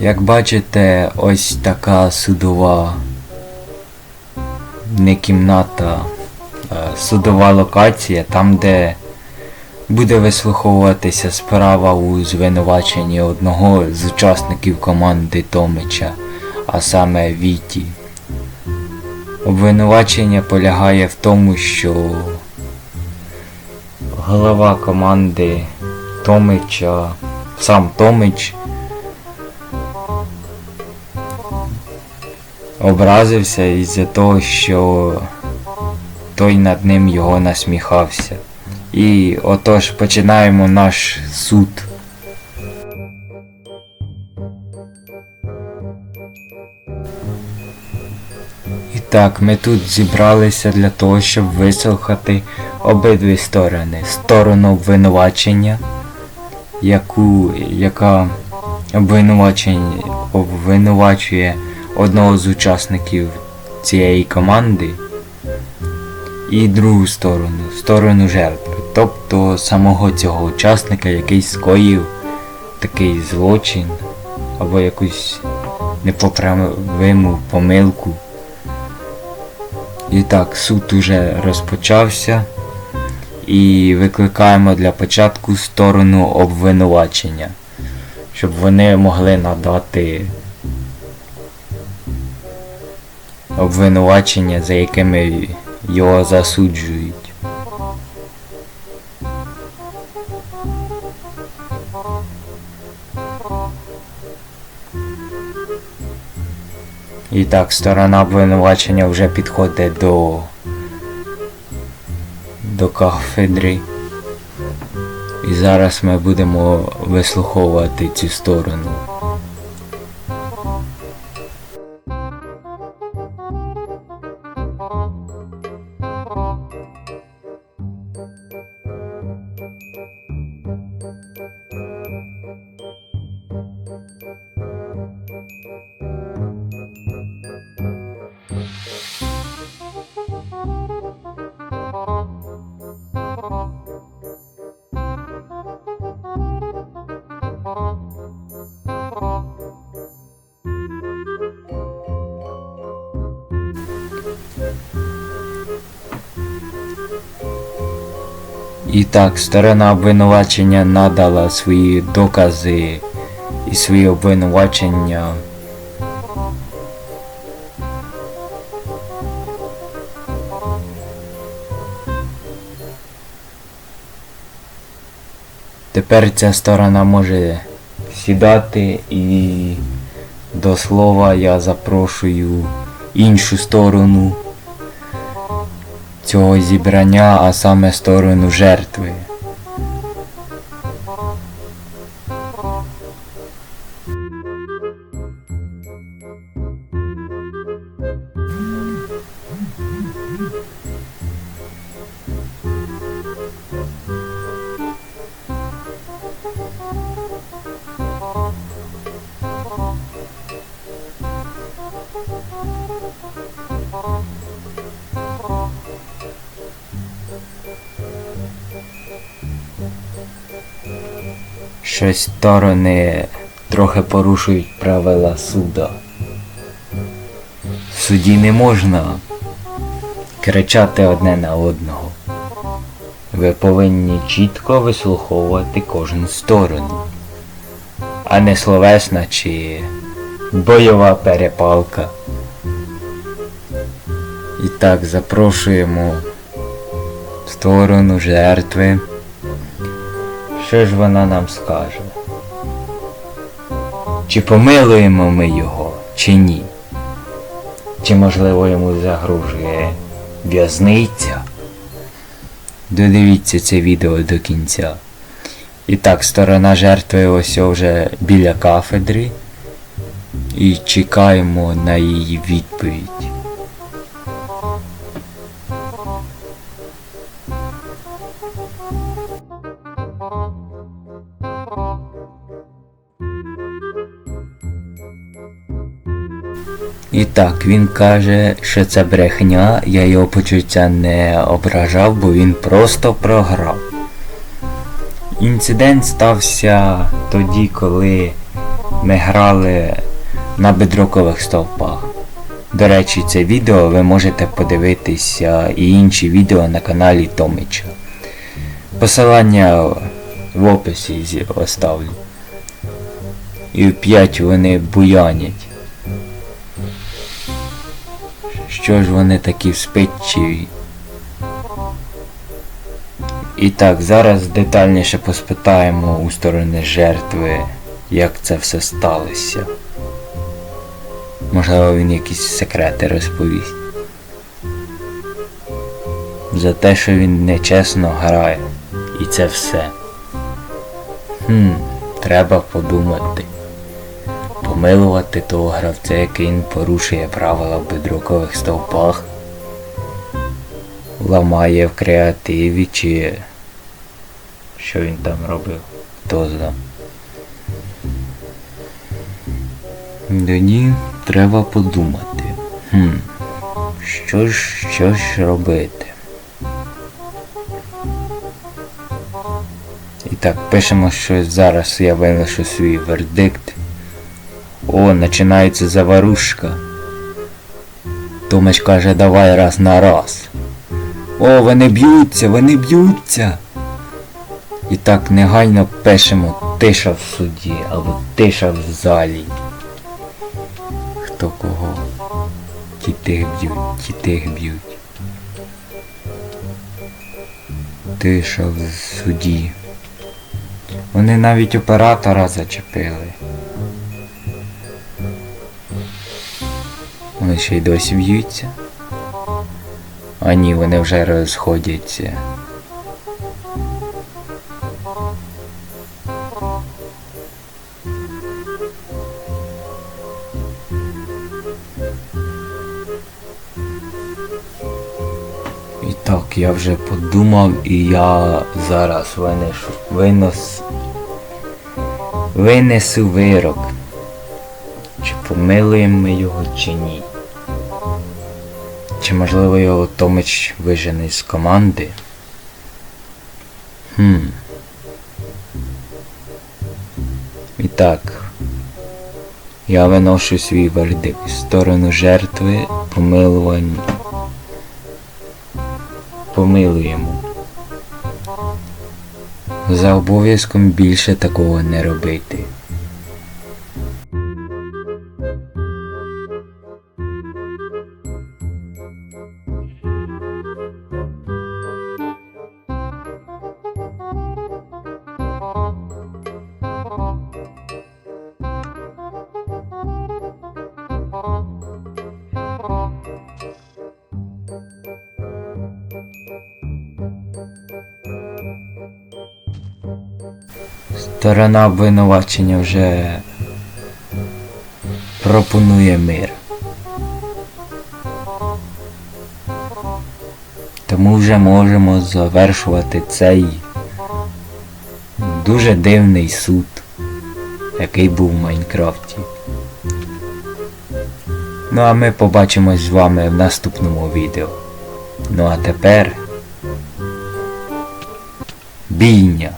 Як бачите, ось така судова не кімната, судова локація, там де буде вислуховуватися справа у звинуваченні одного з учасників команди Томича, а саме Віті. Обвинувачення полягає в тому, що голова команди Томича, сам Томич, образився із-за того, що той над ним його насміхався. І отож починаємо наш суд. І так, ми тут зібралися для того, щоб вислухати обидві сторони. Сторону обвинувачення, яку, яка обвинувачень, обвинувачує одного з учасників цієї команди, і другу сторону, сторону жертви, тобто самого цього учасника, який скоїв такий злочин або якусь непоправиму помилку. І так, суд уже розпочався. І викликаємо для початку сторону обвинувачення, щоб вони могли надати обвинувачення, за якими його засуджують. І так, сторона обвинувачення вже підходить до, до кафедри. І зараз ми будемо вислуховувати цю сторону. І так, сторона обвинувачення надала свої докази і свої обвинувачення. Тепер ця сторона може сідати і до слова я запрошую іншу сторону цього зібрання, а саме сторону жертви. Щось сторони трохи порушують правила суда. В суді не можна кричати одне на одного. Ви повинні чітко вислуховувати кожну сторону, а не словесна чи бойова перепалка. І так запрошуємо сторону жертви. Що ж вона нам скаже? Чи помилуємо ми його, чи ні? Чи можливо йому загрожує в'язниця? Додивіться це відео до кінця. І так, сторона жертви ось вже біля кафедри. І чекаємо на її відповідь. І так, він каже, що це брехня, я його почуття не ображав, бо він просто програв. Інцидент стався тоді, коли ми грали на бедрокових стовпах. До речі, це відео ви можете подивитися і інші відео на каналі Томича. Посилання в описі оставлю. І в 5 вони буянять. Що ж вони такі вспитчиві? І так, зараз детальніше поспитаємо у сторони жертви, як це все сталося. Можливо, він якісь секрети розповість. За те, що він нечесно грає. І це все. Хм, треба подумати. Помилувати того гравця, який порушує правила в бедрокових стовпах. Ламає в креативі чи що він там робив, хто зна. Тоді треба подумати. Хм, що ж, що ж робити? І так, пишемо, що зараз я виношу свій вердикт. О, починається заварушка. Томич каже, давай раз на раз. О, вони б'ються, вони б'ються. І так негайно пишемо тиша в суді або тиша в залі. Хто кого? Ті тих б'ють, ті тих б'ють. Тиша в суді. Вони навіть оператора зачепили. Вони ще й досі б'ються. А ні, вони вже розходяться. І так, я вже подумав і я зараз винесу, винос, винесу вирок. Чи помилуємо ми його, чи ні. Чи можливо його Томич вижене з команди? Хм. І так. Я виношу свій вердикт в сторону жертви помилування. Помилуємо. За обов'язком більше такого не робити. Сторона обвинувачення вже пропонує мир. Тому вже можемо завершувати цей дуже дивний суд, який був в Майнкрафті. Ну а ми побачимось з вами в наступному відео. Ну а тепер бійня.